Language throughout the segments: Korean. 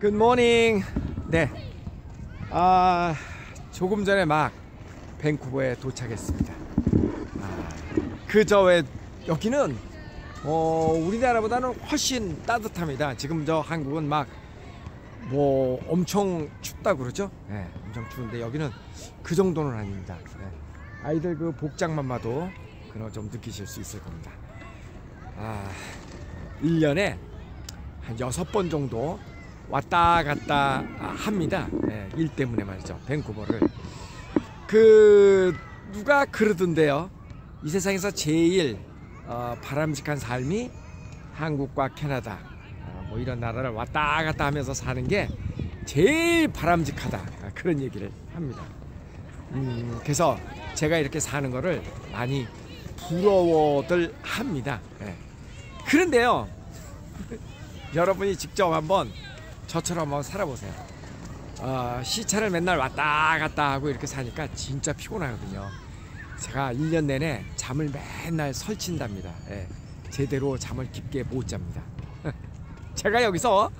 굿모닝. 네. 아, 조금 전에 막 밴쿠버에 도착했습니다. 아, 그저 왜 여기는 어, 우리나라보다는 훨씬 따뜻합니다. 지금 저 한국은 막 뭐 엄청 춥다 그러죠? 네, 엄청 추운데 여기는 그 정도는 아닙니다. 네. 아이들 그 복장만 봐도 그거 좀 느끼실 수 있을 겁니다. 아, 1년에 한 여섯 번 정도 왔다 갔다 합니다. 네, 일 때문에 말이죠. 밴쿠버를. 그 누가 그러던데요. 이 세상에서 제일 어, 바람직한 삶이 한국과 캐나다 어, 뭐 이런 나라를 왔다 갔다 하면서 사는 게 제일 바람직하다 아, 그런 얘기를 합니다. 음, 그래서 제가 이렇게 사는 거를 많이 부러워들 합니다. 예. 그런데요, 여러분이 직접 한번 저처럼 한번 살아보세요. 어, 시차를 맨날 왔다 갔다 하고 이렇게 사니까 진짜 피곤하거든요. 제가 1년 내내 잠을 맨날 설친답니다. 예. 제대로 잠을 깊게 못 잡니다. 제가 여기서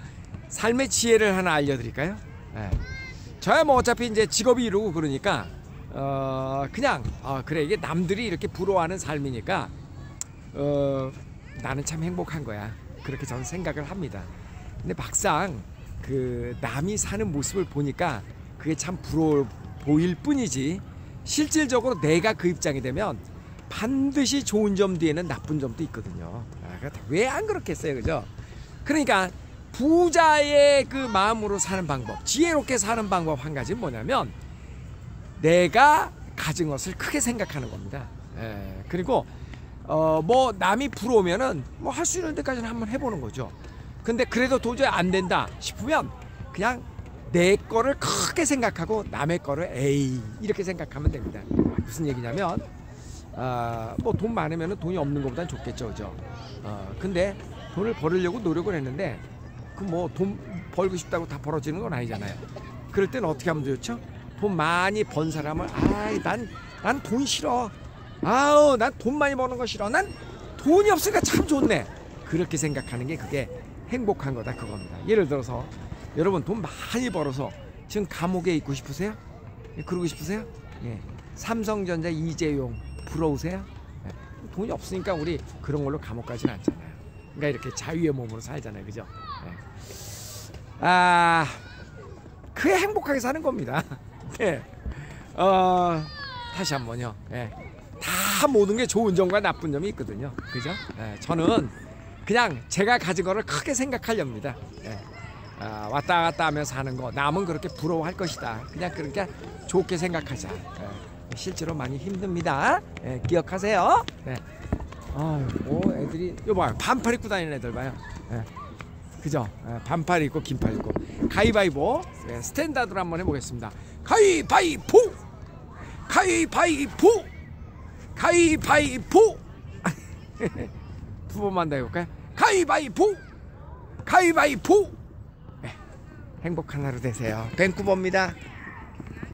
삶의 지혜를 하나 알려드릴까요? 예. 저야 뭐 어차피 이제 직업이 이루고 그러니까 어 그냥 어 그래 이게 남들이 이렇게 부러워하는 삶이니까 어 나는 참 행복한 거야 그렇게 저는 생각을 합니다. 근데 막상 그 남이 사는 모습을 보니까 그게 참 부러워 보일 뿐이지 실질적으로 내가 그 입장이 되면 반드시 좋은 점 뒤에는 나쁜 점도 있거든요. 아, 왜안 그렇겠어요, 그죠? 그러니까 부자의 그 마음으로 사는 방법, 지혜롭게 사는 방법 한 가지는 뭐냐면 내가 가진 것을 크게 생각하는 겁니다. 예, 그리고 어, 뭐 남이 부러우면은 뭐 할 수 있는 데까지는 한번 해보는 거죠. 근데 그래도 도저히 안 된다 싶으면 그냥 내 거를 크게 생각하고 남의 거를 에이 이렇게 생각하면 됩니다. 무슨 얘기냐면 아, 뭐돈 많으면 돈이 없는 것보단 좋겠죠, 그죠? 어, 근데 돈을 벌으려고 노력을 했는데 그 뭐 돈 벌고 싶다고 다 벌어지는 건 아니잖아요. 그럴 때는 어떻게 하면 좋죠? 돈 많이 번 사람은 아이 난 난 돈 싫어. 아우 난 돈 많이 버는 거 싫어. 난 돈이 없으니까 참 좋네. 그렇게 생각하는 게 그게 행복한 거다 그겁니다. 예를 들어서 여러분 돈 많이 벌어서 지금 감옥에 있고 싶으세요? 예, 그러고 싶으세요? 예. 삼성전자 이재용 부러우세요? 예. 돈이 없으니까 우리 그런 걸로 감옥 가지는 않잖아요. 그러니까 이렇게 자유의 몸으로 살잖아요, 그죠? 예. 아, 그게 행복하게 사는 겁니다. 네. 어, 다시 한번요. 예. 다 모든 게 좋은 점과 나쁜 점이 있거든요. 그죠? 예. 저는 그냥 제가 가진 거를 크게 생각하렵니다. 예. 아, 왔다 갔다 하면서 사는 거 남은 그렇게 부러워할 것이다. 그냥 그렇게 좋게 생각하자. 예. 실제로 많이 힘듭니다. 예, 기억하세요. 예. 아유, 오, 애들이 이거 봐요. 반팔 입고 다니는 애들 봐요. 예. 그죠? 예, 반팔 입고 긴팔 입고 가위바위보 예, 스탠다드로 한번 해보겠습니다. 가위바위보, 가위바위보, 가위바위보. 두 번만 더 해볼까요? 가위바위보, 가위바위보. 네, 행복한 하루 되세요. 밴쿠버입니다.